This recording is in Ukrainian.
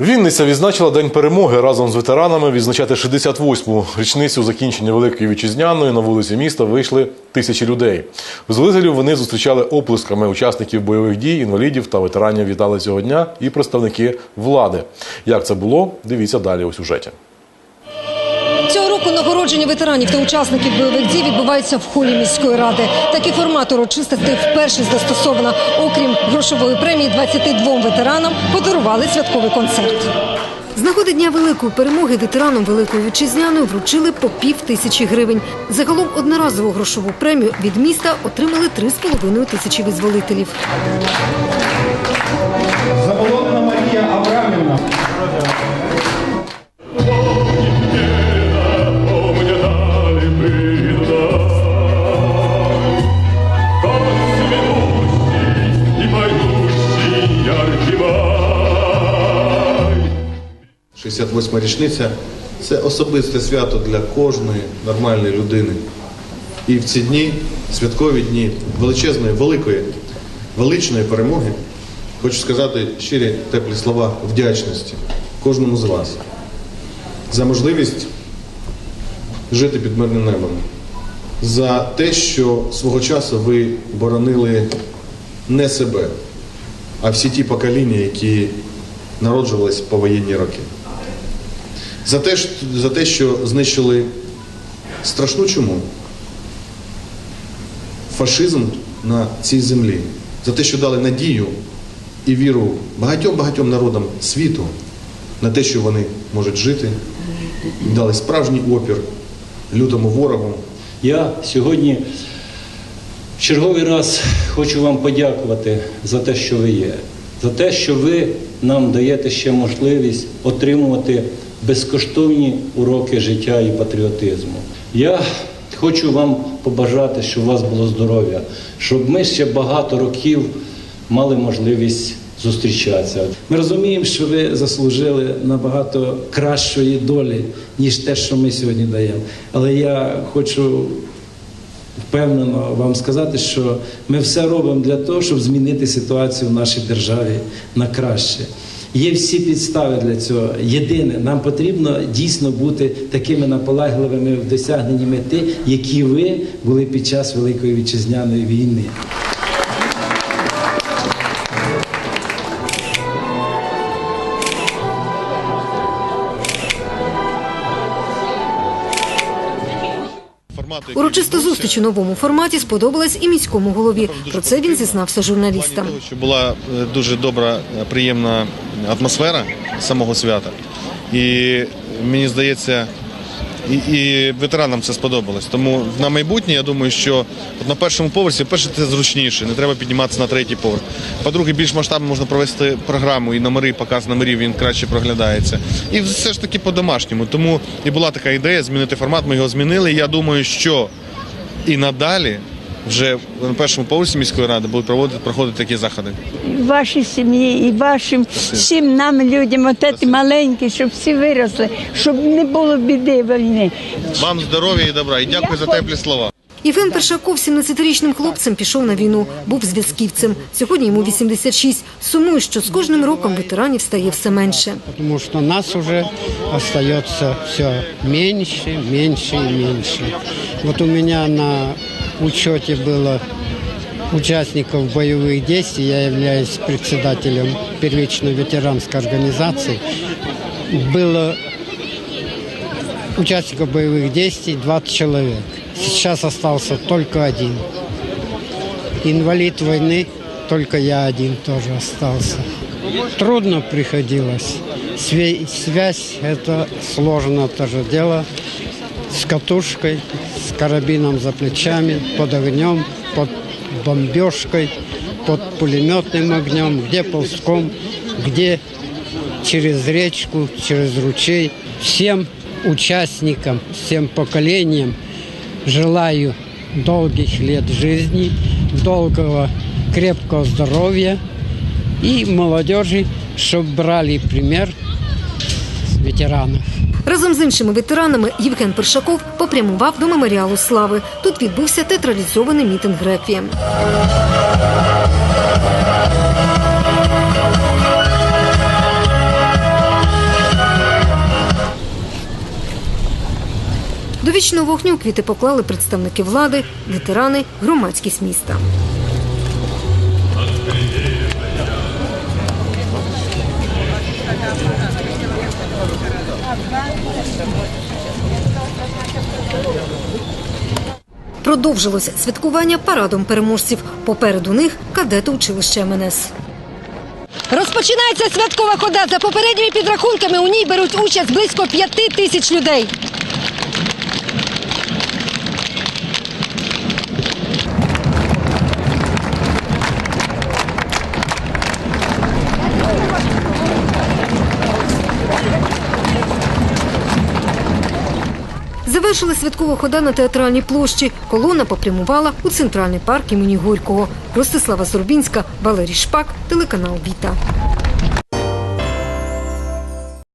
Вінниця відзначила День перемоги разом з ветеранами. Відзначати 68-му річницю закінчення Великої Вітчизняної на вулиці міста вийшли тисячі людей. Визволителів вони зустрічали оплесками учасників бойових дій, інвалідів та ветеранів вітали цього дня і представники влади. Як це було? Дивіться далі у сюжеті. Нагородження ветеранів та учасників бойових дій відбувається в холі міської ради. Такий формат урочистостей вперше застосовано. Окрім грошової премії 22 ветеранам подарували святковий концерт. З нагоди Дня Великої перемоги ветеранам Великої Вітчизняної вручили по пів тисячі гривень. Загалом одноразову грошову премію від міста отримали 3,5 тисячі визволителів. 68 річниця це особисте свято для кожної нормальної людини. І в ці дні, святкові дні величезної, великої, величної перемоги, хочу сказати щирі теплі слова вдячності кожному з вас за можливість жити під мирним небом, за те, що свого часу ви боронили не себе, а всі ті покоління, які народжувались по воєнні роки. За те, за те, що знищили. Страшну чуму, фашизм на цій землі, за те, що дали надію і віру багатьом-багатьом народам світу на те, що вони можуть жити, дали справжній опір лютому ворогу. Я сьогодні в черговий раз хочу вам подякувати за те, що ви є, за те, що ви нам даєте ще можливість отримувати безкоштовні уроки життя і патріотизму. Я хочу вам побажати, щоб у вас було здоров'я, щоб ми ще багато років мали можливість зустрічатися. Ми розуміємо, що ви заслужили набагато кращої долі, ніж те, що ми сьогодні даємо. Але я хочу впевнено вам сказати, що ми все робимо для того, щоб змінити ситуацію в нашій державі на краще. Є всі підстави для цього. Єдине, нам потрібно дійсно бути такими наполегливими в досягненні мети, які ви були під час Великої вітчизняної війни. Формату, Урочиста зустріч у новому форматі сподобалась і міському голові. Про це він зізнався журналістам. Що була е, дуже добра, е, приємна атмосфера самого свята. І мені здається, і, і ветеранам це сподобалось. Тому на майбутнє я думаю, що на першому поверсі, перше, це зручніше, не треба підніматися на третій поверх. По-друге, більш масштабно можна провести програму і номери, показ номерів він краще проглядається. І все ж таки по-домашньому. Тому і була така ідея змінити формат. Ми його змінили. Я думаю, що і надалі. Вже на першому поверсі міської ради будуть проводити проходити такі заходи. І вашій сім'ї, і вашим всім нам, людям, от ці маленькі, щоб всі виросли, щоб не було біди війни. Вам здоров'я і добра, і дякую за теплі слова. Євген Першаков 17-річним хлопцем пішов на війну. Був зв'язківцем. Сьогодні йому 86. Сумує, що з кожним роком ветеранів стає все менше. потому что нас уже остается все меньше, меньше и меньше. Вот у меня на учете было участников боевых действий, я являюсь председателем первичной ветеранской организации. Было участников боевых действий 20 человек. Сейчас остался только один. Инвалид войны, только я один тоже остался. Трудно приходилось. Связь – это сложно тоже дело. С катушкой, с карабином за плечами, под огнем, под бомбежкой, под пулеметным огнем, где ползком, где через речку, через ручей. Всем участникам, всем поколениям желаю долгих лет жизни, долгого крепкого здоровья и молодежи, чтобы брали пример ветеранов. Разом з іншими ветеранами Євген Першаков попрямував до меморіалу слави. Тут відбувся театралізований мітинг реквієм. До вічного вогню квіти поклали представники влади, ветерани, громадськість міста. Продовжилося святкування парадом переможців. Попереду них кадети училища МНС. Розпочинається святкова хода. За попередніми підрахунками у ній беруть участь близько п'яти тисяч людей. Завершили святкова хода на театральній площі. Колона попрямувала у центральний парк імені Горького. Ростислава Зорбінська, Валерій Шпак, телеканал Віта.